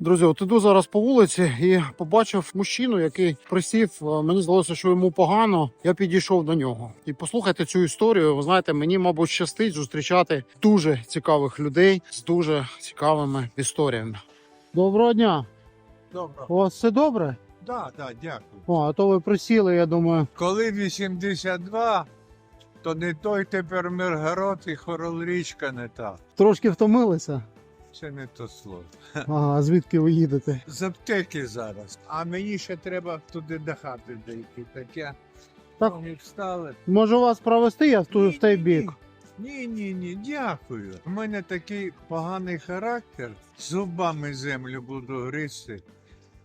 Друзі, от іду зараз по вулиці і побачив мужчину, який присів. Е, Мені здалося, що йому погано. Я підійшов до нього. І послухайте цю історію. Ви знаєте, мені, мабуть, щастить зустрічати дуже цікавих людей з дуже цікавими історіями. Доброго дня! Добре. У вас все добре? Да, да, дякую. О, а то ви присіли, я думаю. Коли 82, то не той тепер Миргород і Хоролрічка не та. Трошки втомилися. Це не то слово. Ага, а звідки ви їдете? З аптеки зараз. А мені ще треба туди до хати дійти. Так я Так. ноги встали. Може вас провести, я в, в той бік. Ні, ні, ні, дякую. У мене такий поганий характер. Зубами землю буду гризти,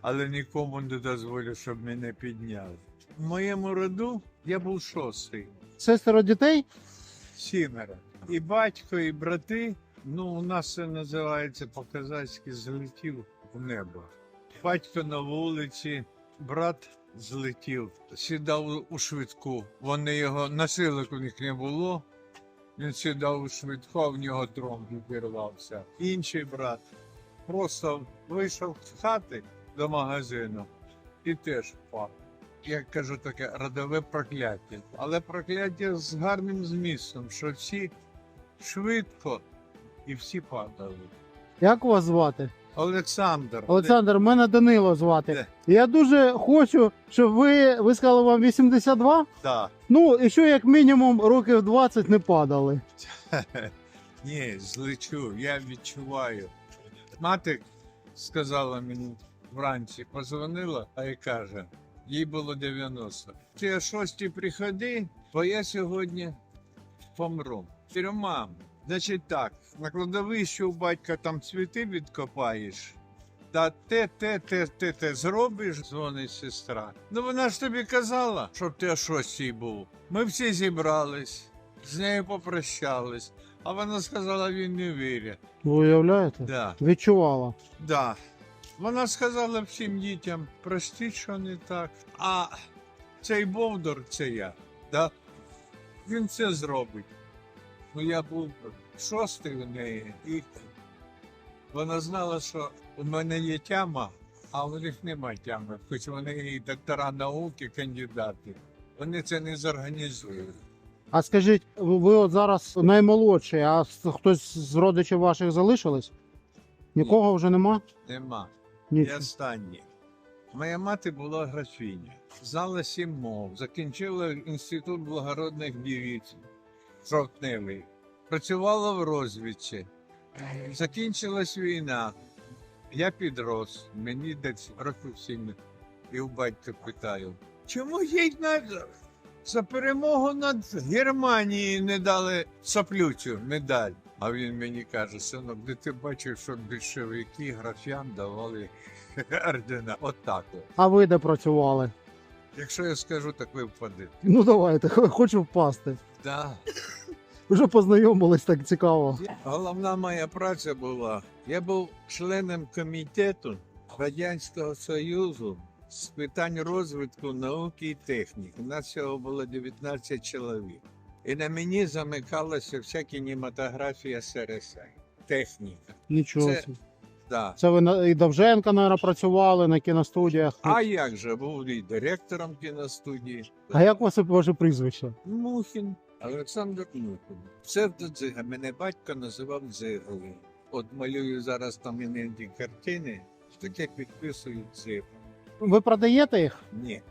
але нікому не дозволю, щоб мене підняли. В моєму роду я був шостий. Шестеро дітей? Сімеро. І батько, і брати. Ну, у нас це називається по-казацьки злетів в небо. Батько на вулиці, брат злетів, сідав у швидку. Вони його насилок у них не було. Він сідав у швидку, а в нього тромб відірвався. Інший брат просто вийшов з хати до магазину і теж впав. Я кажу таке родове прокляття. Але прокляття з гарним змістом, що всі швидко і всі падали. Як вас звати? Олександр, Олександр, мене Данило звати. Де? Я дуже хочу, щоб ви, ви сказали вам 82? Да. Ну, і що як мінімум років 20 не падали. Ні, злечу, я відчуваю. Мати сказала мені вранці, позвонила, а й каже, їй було 90. Ти о 6 приходи, бо я сьогодні помру. Кажу, мам, значить так, на кладовищі у батька там цвіти відкопаєш. Та те, те, те, те, те зробиш, дзвонить сестра. Ну вона ж тобі казала, щоб ти о шостій був. Ми всі зібрались, з нею попрощались, а вона сказала, він не вірить. Ви уявляєте? Да, Відчувала. да. Вона сказала всім дітям, простіть, що не так. А цей Бовдор, це я, да? він це зробить. Ну я був шостий у неї, і вона знала, що у мене є тяма, а у них нема тями, хоч вони і доктора науки, кандидати. Вони це не зорганізують. А скажіть, ви ви от зараз наймолодший, а хтось з родичів ваших залишились? Нікого вже нема? Нема. Ні. Я останній. Моя мати була графіня, знала сім мов, закінчила інститут благородних дівіць, жовтневий, працювала в розвідці. Закінчилась війна. Я підрос, мені десь років сім. І у батька питаю, чому їй надо за перемогу над Германією не дали соплючу медаль? А він мені каже, синок, де ти бачив, що більшовики графян давали ордена. Отак. От А ви де працювали? Якщо я скажу, так ви впадете. Ну давайте, хочу впасти. Да. Вже познайомились так цікаво. Головна моя праця була. Я був членом комітету Радянського Союзу з питань розвитку науки і техніки. У нас всього було 19 чоловік. І на мені замикалася вся кінематографія СРСР. Техніка. Нічого. Це- Да. Це ви на і Довженка, наверное, працювали на кіностудіях. А як же був і директором кіностудії? А як у вас ваше прізвище? Мухін. Олександр Мухін. Псевдодзига. Мене батько називав Дзигою. От малюю зараз там іноді картини, таке підписую дзигу. Ви продаєте їх? Ні.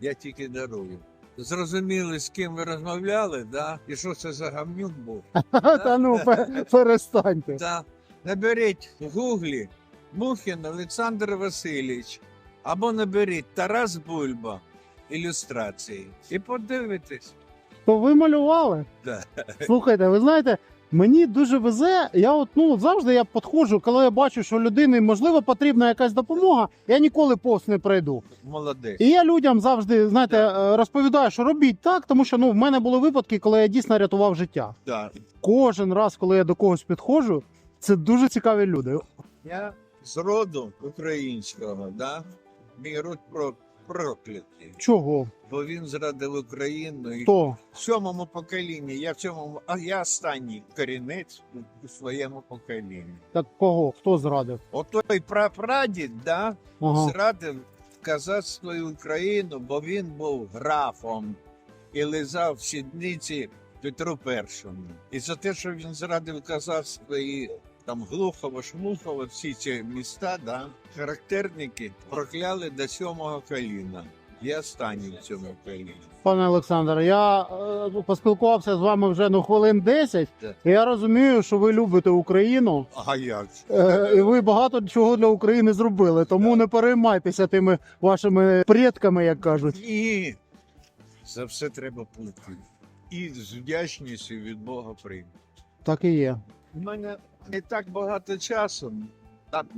Я тільки дарую. Зрозуміли, з ким ви розмовляли, да? І що це за гамнюк був? Та ну перестаньте. Да. Наберіть в гуглі Мухін Олександр Васильович. Або наберіть Тарас Бульба ілюстрації. І подивитесь. То ви малювали? Да. Слухайте, ви знаєте, мені дуже везе. Я от ну завжди я підходжу, коли я бачу, що людині можливо потрібна якась допомога, я ніколи повз не пройду. Молодець. І я людям завжди знаєте е, розповідаю, що робіть так, тому що ну в мене були випадки, коли я дійсно рятував життя. Да. Кожен раз, коли я до когось підходжу, це дуже цікаві люди. Я з роду українського, да? мій род про проклятий. Чого? Бо він зрадив Україну і Хто? в сьомому поколінні. Я в цьому, а я останній корінець у своєму поколінні. Так кого? Хто зрадив? Отой прапрадід, да, Ага. зрадив казацтво і Україну, бо він був графом і лизав сідниці Петру Першому. І за те, що він зрадив казацтво і там Глухово, Шмухово, всі ці міста, да, характерники прокляли до сьомого коліна. Я останній в цьому коліні. Пане Олександр, я е, поспілкувався з вами вже ну хвилин 10, Так. і я розумію, що ви любите Україну. А як? Е, і ви багато чого для України зробили, тому не переймайтеся тими вашими предками, як кажуть. Ні. За все треба платити. І з вдячністю від Бога прийме. Так і є. У мене не так багато часу,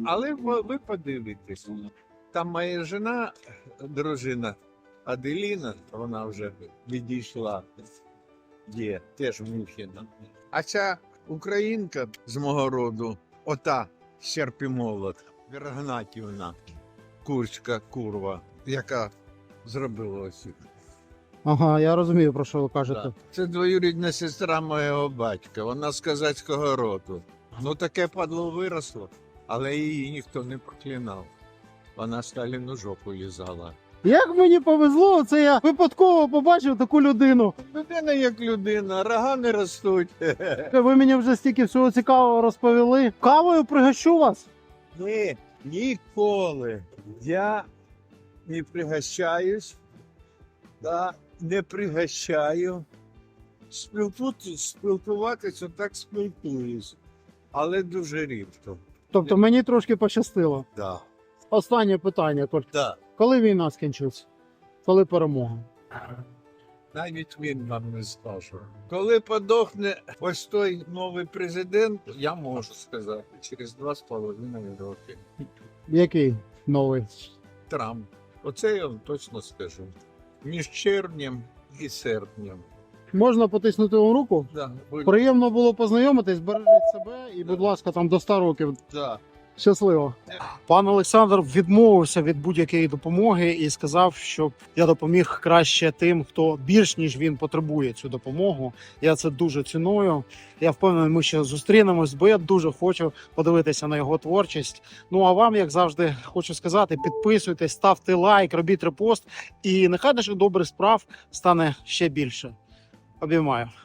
але ви, ви подивитесь. Там моя жена, дружина Аделіна, вона вже відійшла, є теж Мухіна. А ця українка з мого роду, ота Серпімолот, Вергнатівна, курська курва, яка зробила ось. Ага, я розумію, про що ви кажете. Так. Це двоюрідна сестра моєго батька, вона з козацького роду. Ну таке падло виросло, але її ніхто не проклинав. Вона Сталіну жопу лізала. Як мені повезло, це я випадково побачив таку людину. Людина як людина, рога не ростуть. Ви мені вже стільки всього цікавого розповіли. Кавою пригощу вас. Ні, ніколи. Я не пригощаюсь, да, не пригощаю. Спілкувати, спілкуватися так спілкуюсь, але дуже рідко. Тобто мені трошки пощастило. Да. Останнє питання. Да. Коли війна скінчиться? Коли перемога? Навіть він вам не скаже. Коли подохне ось той новий президент, я можу сказати, через два з половиною роки. Який новий? Трамп. Оце я вам точно скажу. Між червнем і серпнем. Можна потиснути вам руку? Да, будь- Приємно було познайомитись, бережіть себе і, будь ласка, там до 100 років. да. Щасливо. Пан Олександр відмовився від будь-якої допомоги і сказав, щоб я допоміг краще тим, хто більш ніж він потребує цю допомогу. Я це дуже ціную. Я впевнений, ми ще зустрінемось, бо я дуже хочу подивитися на його творчість. Ну а вам, як завжди, хочу сказати: підписуйтесь, ставте лайк, робіть репост, і нехай наших добрих справ стане ще більше. Обіймаю.